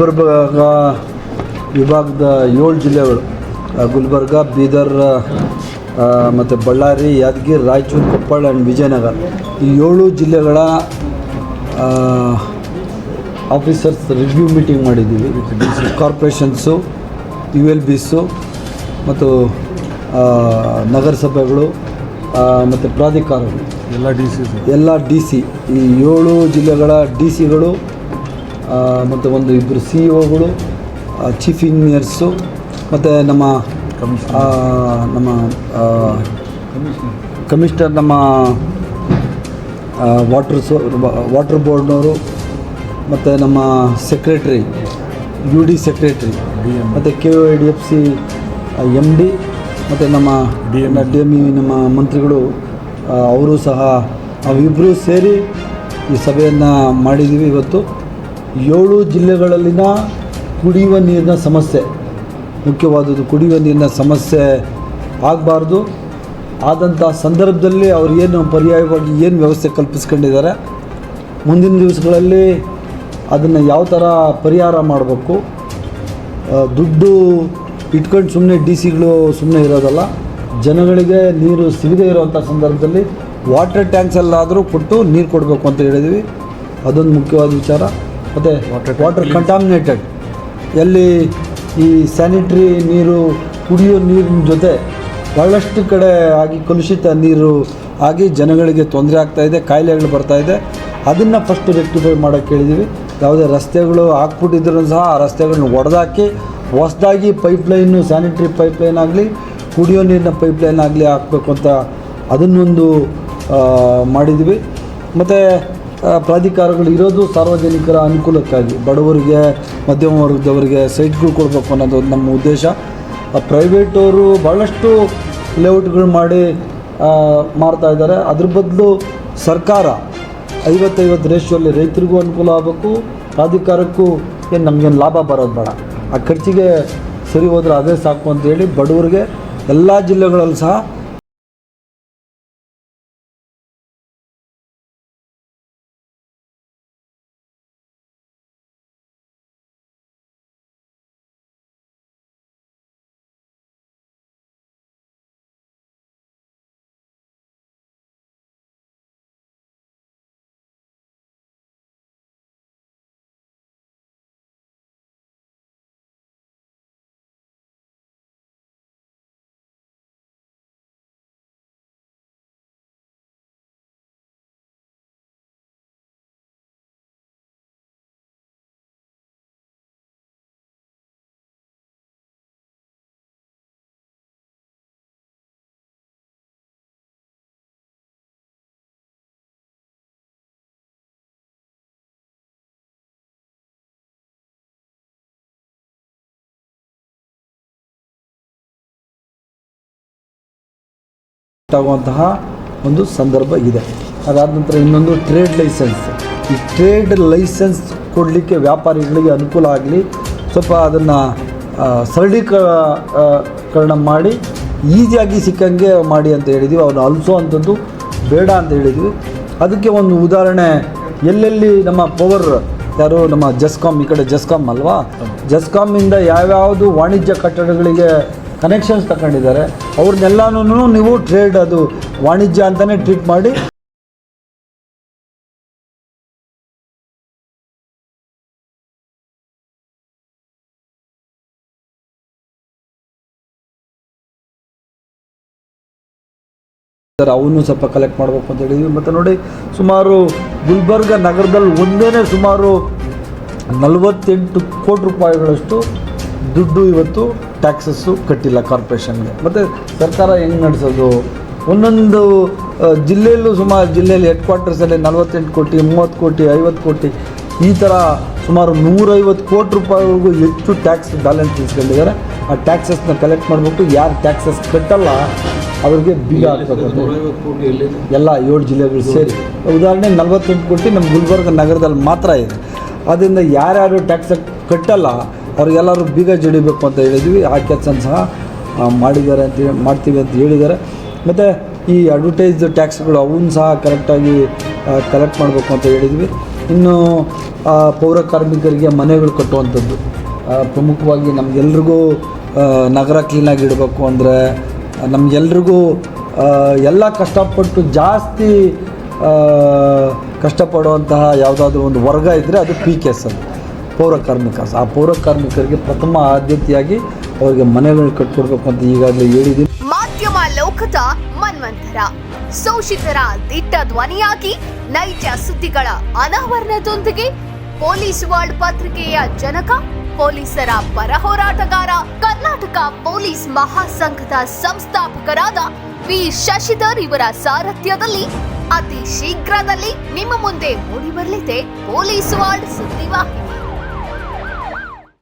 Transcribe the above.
ಗುಲ್ಬರ್ಗ ವಿಭಾಗದ ಏಳು ಜಿಲ್ಲೆಗಳು ಗುಲ್ಬರ್ಗ ಬೀದರ್ ಮತ್ತು ಬಳ್ಳಾರಿ ಯಾದಗಿರಿ ರಾಯಚೂರು ಕೊಪ್ಪಳ ಆ್ಯಂಡ್ ವಿಜಯನಗರ. ಈ ಏಳು ಜಿಲ್ಲೆಗಳ ಆಫೀಸರ್ಸ್ ರಿವ್ಯೂ ಮೀಟಿಂಗ್ ಮಾಡಿದ್ದೀವಿ. ಕಾರ್ಪೊರೇಷನ್ಸು ಯು ಎಲ್ ಬಿಸು ಮತ್ತು ನಗರಸಭೆಗಳು ಮತ್ತು ಪ್ರಾಧಿಕಾರಗಳು. ಎಲ್ಲ ಡಿ ಸಿ ಎಲ್ಲ ಡಿ ಸಿ ಈ ಏಳು ಜಿಲ್ಲೆಗಳ ಡಿ ಸಿಗಳು ಮತ್ತು ಒಂದು ಇಬ್ಬರು ಸಿ ಇಒಗಳು ಚೀಫ್ ಇಂಜಿನಿಯರ್ಸು ಮತ್ತು ನಮ್ಮ ನಮ್ಮ ಕಮಿಷ್ನರ್ ನಮ್ಮ ವಾಟ್ರ್ ಸೋ ವಾಟ್ರ್ ಬೋರ್ಡ್ನವರು ಮತ್ತು ನಮ್ಮ ಸೆಕ್ರೆಟ್ರಿ ಯು ಡಿ ಸೆಕ್ರೆಟ್ರಿ ಮತ್ತು K O D F C M D ಮತ್ತು ನಮ್ಮ D M D M E ನಮ್ಮ ಮಂತ್ರಿಗಳು ಅವರು ಸಹ ನಾವಿಬ್ಬರೂ ಸೇರಿ ಈ ಸಭೆಯನ್ನು ಮಾಡಿದ್ದೀವಿ ಇವತ್ತು. ಏಳು ಜಿಲ್ಲೆಗಳಲ್ಲಿನ ಕುಡಿಯುವ ನೀರಿನ ಸಮಸ್ಯೆ. ಮುಖ್ಯವಾದದ್ದು ಕುಡಿಯುವ ನೀರಿನ ಸಮಸ್ಯೆ ಆಗಬಾರ್ದು. ಆದಂಥ ಸಂದರ್ಭದಲ್ಲಿ ಅವ್ರು ಏನು ಪರ್ಯಾಯವಾಗಿ ಏನು ವ್ಯವಸ್ಥೆ ಕಲ್ಪಿಸ್ಕೊಂಡಿದ್ದಾರೆ. ಮುಂದಿನ ದಿವಸಗಳಲ್ಲಿ ಅದನ್ನು ಯಾವ ಥರ ಪರಿಹಾರ ಮಾಡಬೇಕು. ದುಡ್ಡು ಇಟ್ಕೊಂಡು ಸುಮ್ಮನೆ ಡಿ ಸಿಗಳು ಸುಮ್ಮನೆ ಇರೋದಲ್ಲ. ಜನಗಳಿಗೆ ನೀರು ಸಿಗದೇ ಇರುವಂಥ ಸಂದರ್ಭದಲ್ಲಿ ವಾಟರ್ ಟ್ಯಾಂಕ್ಸಲ್ಲಾದರೂ ಕೊಟ್ಟು ನೀರು ಕೊಡಬೇಕು ಅಂತ ಹೇಳಿದ್ವಿ. ಅದೊಂದು ಮುಖ್ಯವಾದ ವಿಚಾರ. ಮತ್ತು ವಾಟರ್ ಕಂಟಾಮಿನೇಟೆಡ್ ಎಲ್ಲಿ ಈ ಸ್ಯಾನಿಟ್ರಿ ನೀರು ಕುಡಿಯೋ ನೀರಿನ ಜೊತೆ ಭಾಳಷ್ಟು ಕಡೆ ಆಗಿ ಕಲುಷಿತ ನೀರು ಆಗಿ ಜನಗಳಿಗೆ ತೊಂದರೆ ಆಗ್ತಾ ಇದೆ ಕಾಯಿಲೆಗಳು ಇದೆ. ಅದನ್ನು ಫಸ್ಟ್ ರೆಕ್ಟಿಫೈ ಮಾಡೋಕ್ಕೆ ಹೇಳಿದ್ದೀವಿ ಯಾವುದೇ ರಸ್ತೆಗಳು ಹಾಕ್ಬಿಟ್ಟಿದ್ರು ಸಹ ಆ ರಸ್ತೆಗಳನ್ನ ಒಡೆದಾಕಿ ಹೊಸದಾಗಿ ಪೈಪ್ಲೈನು ಸ್ಯಾನಿಟ್ರಿ ಪೈಪ್ಲೈನ್ ಆಗಲಿ ಕುಡಿಯೋ ನೀರಿನ ಪೈಪ್ಲೈನ್ ಆಗಲಿ ಹಾಕಬೇಕು ಅಂತ ಅದನ್ನೊಂದು ಮಾಡಿದ್ವಿ. ಮತ್ತು ಪ್ರಾಧಿಕಾರಗಳು ಇರೋದು ಸಾರ್ವಜನಿಕರ ಅನುಕೂಲಕ್ಕಾಗಿ. ಬಡವರಿಗೆ, ಮಧ್ಯಮ ವರ್ಗದವರಿಗೆ ಸೈಟ್ಗಳು ಕೊಡಬೇಕು ಅನ್ನೋದು ನಮ್ಮ ಉದ್ದೇಶ. ಪ್ರೈವೇಟವರು ಭಾಳಷ್ಟು ಲೇಔಟ್ಗಳು ಮಾಡಿ ಮಾಡ್ತಾ ಇದ್ದಾರೆ. ಅದ್ರ ಬದಲು ಸರ್ಕಾರ ಐವತ್ತೈವತ್ತು ರೇಷಿಯೋಲ್ಲಿ ರೈತರಿಗೂ ಅನುಕೂಲ ಆಗಬೇಕು, ಪ್ರಾಧಿಕಾರಕ್ಕೂ ಏನು ನಮಗೇನು ಲಾಭ ಬರೋದು ಬೇಡ. ಆ ಖರ್ಚಿಗೆ ಸರಿ ಹೋದ್ರೆ ಅದೇ ಸಾಕು ಅಂತೇಳಿ ಬಡವರಿಗೆ ಎಲ್ಲ ಜಿಲ್ಲೆಗಳಲ್ಲಿ ಸಹ ಆಗುವಂತಹ ಒಂದು ಸಂದರ್ಭ ಇದೆ. ಅದಾದ ನಂತರ ಇನ್ನೊಂದು ಟ್ರೇಡ್ ಲೈಸೆನ್ಸ್ ಈ ಟ್ರೇಡ್ ಲೈಸೆನ್ಸ್ ಕೊಡಲಿಕ್ಕೆ ವ್ಯಾಪಾರಿಗಳಿಗೆ ಅನುಕೂಲ ಆಗಲಿ, ಸ್ವಲ್ಪ ಅದನ್ನು ಸರಳೀಕರಣ ಮಾಡಿ, ಈಸಿಯಾಗಿ ಸಿಕ್ಕಂಗೆ ಮಾಡಿ ಅಂತ ಹೇಳಿದ್ವಿ. ಅವನು ಅಲಿಸೋ ಅಂಥದ್ದು ಬೇಡ ಅಂತ ಹೇಳಿದ್ವಿ. ಅದಕ್ಕೆ ಒಂದು ಉದಾಹರಣೆ, ಎಲ್ಲೆಲ್ಲಿ ನಮ್ಮ ಪವರ್ ಯಾರು ನಮ್ಮ ಜಸ್ಕಾಮ್ ಈ ಕಡೆ ಜಸ್ಕಾಮ್ ಅಲ್ವಾ? ಜಸ್ಕಾಮಿಂದ ಯಾವ್ಯಾವುದು ವಾಣಿಜ್ಯ ಕಟ್ಟಡಗಳಿಗೆ ಕನೆಕ್ಷನ್ಸ್ ತಗೊಂಡಿದ್ದಾರೆ ಅವ್ರನ್ನೆಲ್ಲನೂ ನೀವು ಟ್ರೇಡ್ ಅದು ವಾಣಿಜ್ಯ ಅಂತಲೇ ಟ್ರೀಟ್ ಮಾಡಿ. ಸರ್ ಅವನು ಸ್ವಲ್ಪ ಕಲೆಕ್ಟ್ ಮಾಡಬೇಕು ಅಂತ ಹೇಳಿದ್ವಿ. ಮತ್ತು ನೋಡಿ, ಸುಮಾರು ಗುಲ್ಬರ್ಗ ನಗರದಲ್ಲಿ ಒಂದೇ ಸುಮಾರು ನಲವತ್ತೆಂಟು ಕೋಟಿ ರೂಪಾಯಿಗಳಷ್ಟು ದುಡ್ಡು ಇವತ್ತು ಟ್ಯಾಕ್ಸಸ್ಸು ಕಟ್ಟಿಲ್ಲ ಕಾರ್ಪೊರೇಷನ್ಗೆ ಮತ್ತು ಸರ್ಕಾರ ಹೆಂಗೆ ನಡೆಸೋದು? ಒಂದೊಂದು ಜಿಲ್ಲೆಯಲ್ಲೂ ಸುಮಾರು ಜಿಲ್ಲೆಯಲ್ಲಿ ಹೆಡ್ ಕ್ವಾರ್ಟರ್ಸಲ್ಲಿ ನಲವತ್ತೆಂಟು ಕೋಟಿ ಮೂವತ್ತು ಕೋಟಿ ಐವತ್ತು ಕೋಟಿ ಈ ಥರ ಸುಮಾರು ನೂರೈವತ್ತು ಕೋಟಿ ರೂಪಾಯಿವರೆಗೂ ಹೆಚ್ಚು ಟ್ಯಾಕ್ಸ್ ಬ್ಯಾಲೆನ್ಸ್ ಇಸ್ಕೊಂಡಿದ್ದಾರೆ. ಆ ಟ್ಯಾಕ್ಸಸ್ನ ಕಲೆಕ್ಟ್ ಮಾಡಿಬಿಟ್ಟು ಯಾರು ಟ್ಯಾಕ್ಸಸ್ ಕಟ್ಟಲ್ಲ ಅವ್ರಿಗೆ ಬೀಗ ಹಾಕ್ಬೇಕು. ಎಲ್ಲ ಏಳು ಜಿಲ್ಲೆಗಳು ಸೇರಿ. ಉದಾಹರಣೆ ನಲವತ್ತೆಂಟು ಕೋಟಿ ನಮ್ಮ ಗುಲ್ಬರ್ಗ ನಗರದಲ್ಲಿ ಮಾತ್ರ ಇದೆ. ಅದರಿಂದ ಯಾರ್ಯಾರು ಟ್ಯಾಕ್ಸ್ ಕಟ್ಟಲ್ಲ ಅವ್ರಿಗೆಲ್ಲರೂ ಬೀಗ ಜಡಿಬೇಕು ಅಂತ ಹೇಳಿದ್ವಿ. ಆ ಕೆಲಸ ಸಹ ಮಾಡಿದ್ದಾರೆ ಅಂತ ಮಾಡ್ತೀವಿ ಅಂತ ಹೇಳಿದ್ದಾರೆ. ಮತ್ತು ಈ ಅಡ್ವರ್ಟೈಸ್ ಟ್ಯಾಕ್ಸ್ಗಳು ಅವನ್ನ ಸಹ ಕರೆಕ್ಟಾಗಿ ಕಲೆಕ್ಟ್ ಮಾಡಬೇಕು ಅಂತ ಹೇಳಿದ್ವಿ. ಇನ್ನು ಪೌರ ಕಾರ್ಮಿಕರಿಗೆ ಮನೆಗಳು ಕಟ್ಟುವಂಥದ್ದು. ಪ್ರಮುಖವಾಗಿ ನಮಗೆಲ್ರಿಗೂ ನಗರ ಕ್ಲೀನಾಗಿ ಇಡಬೇಕು ಅಂದರೆ, ನಮಗೆಲ್ರಿಗೂ ಎಲ್ಲ ಕಷ್ಟಪಟ್ಟು ಜಾಸ್ತಿ ಕಷ್ಟಪಡುವಂತಹ ಯಾವುದಾದ್ರೂ ಒಂದು ವರ್ಗ ಇದ್ದರೆ ಅದು ಪಿ ಕೆ ಎಸ್ ಅದು. ಪೌರ ಕಾರ್ಮಿಕ ಆ ಪೌರ ಕಾರ್ಮಿಕರಿಗೆ ಪ್ರಥಮ ಆದ್ಯತೆಯಾಗಿ ಅವರಿಗೆ ಮನೆಗಳು ಕಟ್ಕೊಡ್ಬೇಕು ಅಂತ ಈಗಾಗಲೇ ಹೇಳಿದ್ದೀನಿ. ಮಾಧ್ಯಮ ಲೋಕದ ಮನ್ವಂತರ. ಶೋಷಿತರ ದಿಟ್ಟ ಧ್ವನಿಯಾಗಿ ನೈಜ ಸುದ್ದಿಗಳ ಅನಾವರಣದೊಂದಿಗೆ ಪೊಲೀಸ್ ವರ್ಲ್ಡ್ ಪತ್ರಿಕೆಯ ಜನಕ, ಪೊಲೀಸರ ಪರ ಹೋರಾಟಗಾರ, ಕರ್ನಾಟಕ ಪೊಲೀಸ್ ಮಹಾಸಂಘದ ಸಂಸ್ಥಾಪಕರಾದ ವಿ. ಶಶಿಧರ್ ಇವರ ಸಾರಥ್ಯದಲ್ಲಿ ಅತಿ ಶೀಘ್ರದಲ್ಲಿ ನಿಮ್ಮ ಮುಂದೆ ಮೂಡಿಬರಲಿದೆ ಪೊಲೀಸ್ ವರ್ಲ್ಡ್ ಸುದ್ದಿವಾಹಿನಿ.